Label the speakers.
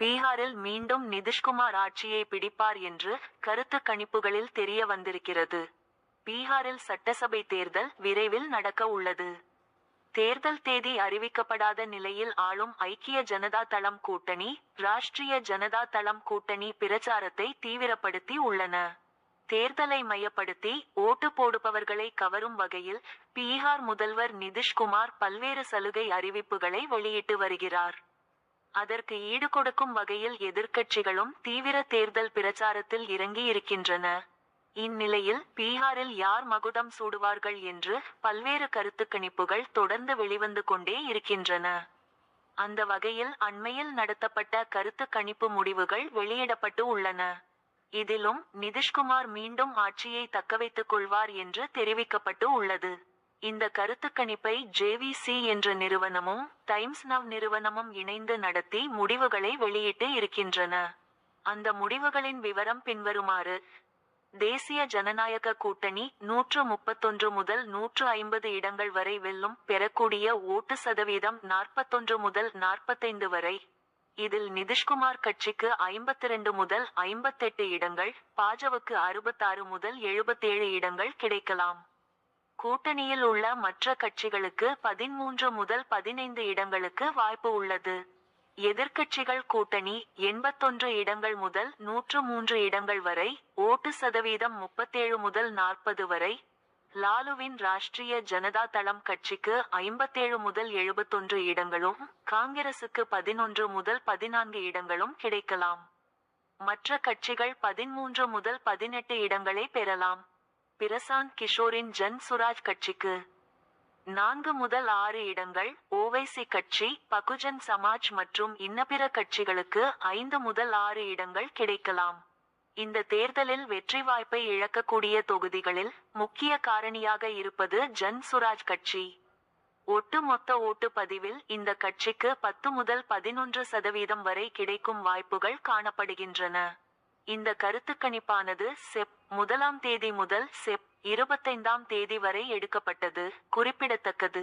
Speaker 1: பீகாரில் மீண்டும் நிதிஷ்குமார் ஆட்சியை பிடிப்பார் என்று கருத்து கணிப்புகளில் தெரிய வந்திருக்கிறது. பீகாரில் சட்டசபை தேர்தல் விரைவில் நடக்க உள்ளது. தேர்தல் தேதி அறிவிக்கப்படாத நிலையில் ஆளும் ஐக்கிய ஜனதா தளம் கூட்டணி ராஷ்டிரிய ஜனதா தளம் கூட்டணி பிரச்சாரத்தை தீவிரப்படுத்தி உள்ளன. தேர்தலை மையப்படுத்தி ஓட்டு போடுபவர்களை கவரும் வகையில் பீகார் முதல்வர் நிதிஷ்குமார் பல்வேறு சலுகை அறிவிப்புகளை வெளியிட்டு வருகிறார். அதற்கு ஈடுகொடுக்கும் வகையில் எதிர்க்கட்சிகளும் தீவிர தேர்தல் பிரச்சாரத்தில் இறங்கி இருக்கின்றன இந்நிலையில் பீகாரில் யார் மகுடம் சூடுவார்கள் என்று பல்வேறு கருத்து கணிப்புகள் தொடர்ந்து வெளிவந்து கொண்டே இருக்கின்றன. அந்த வகையில் அண்மையில் நடத்தப்பட்ட கருத்து கணிப்பு முடிவுகள் வெளியிடப்பட்டு உள்ளன. இதிலும் நிதிஷ்குமார் மீண்டும் ஆட்சியை தக்கவைத்துக் கொள்வார் என்று தெரிவிக்கப்பட்டு உள்ளது. இந்த கருத்து கணிப்பை ஜேவிசி என்ற நிறுவனமும் டைம்ஸ் நவ் நிறுவனமும் இணைந்து நடத்தி முடிவுகளை வெளியிட்டு இருக்கின்றன. அந்த முடிவுகளின் விவரம் பின்வருமாறு தேசிய ஜனநாயக கூட்டணி நூற்று முப்பத்தொன்று முதல் நூற்று ஐம்பது இடங்கள் வரை வெல்லும் பெறக்கூடிய ஓட்டு சதவீதம் நாற்பத்தொன்று முதல் நாற்பத்தைந்து வரை. இதில் நிதிஷ்குமார் கட்சிக்கு ஐம்பத்தி ரெண்டு முதல் ஐம்பத்தெட்டு இடங்கள் பாஜவுக்கு அறுபத்தாறு முதல் எழுபத்தேழு இடங்கள் கிடைக்கலாம். கூட்டணியில் உள்ள மற்ற கட்சிகளுக்கு பதிமூன்று முதல் பதினைந்து இடங்களுக்கு வாய்ப்பு உள்ளது. எதிர்க்கட்சிகள் கூட்டணி எண்பத்தொன்று இடங்கள் முதல் நூற்று மூன்று இடங்கள் வரை ஓட்டு சதவீதம் முப்பத்தேழு முதல் நாற்பது வரை லாலுவின் ராஷ்டிரிய ஜனதா தளம் கட்சிக்கு ஐம்பத்தேழு முதல் எழுபத்தொன்று இடங்களும் காங்கிரசுக்கு பதினொன்று முதல் பதினான்கு இடங்களும் கிடைக்கலாம். மற்ற கட்சிகள் பதிமூன்று முதல் பதினெட்டு இடங்களை பெறலாம். பிரசாந்த் கிஷோரின் ஜன் சுராஜ் கட்சிக்கு. நான்கு முதல் ஆறு இடங்கள் ஓவைசி கட்சி பகுஜன் சமாஜ் மற்றும் இன்னபிற கட்சிகளுக்கு ஐந்து முதல் ஆறு இடங்கள் கிடைக்கலாம். இந்த தேர்தலில் வெற்றி வாய்ப்பை இழக்கக்கூடிய தொகுதிகளில் முக்கிய காரணியாக இருப்பது ஜன் சுராஜ் கட்சி. ஒட்டுமொத்த ஓட்டு பதிவில் இந்த கட்சிக்கு பத்து முதல் பதினொன்று சதவீதம் வரை கிடைக்கும் வாய்ப்புகள் காணப்படுகின்றன. இந்த கருத்து கணிப்பானது செப் முதலாம் தேதி முதல் செப் இருபத்தைந்தாம் தேதி வரை எடுக்கப்பட்டது குறிப்பிடத்தக்கது.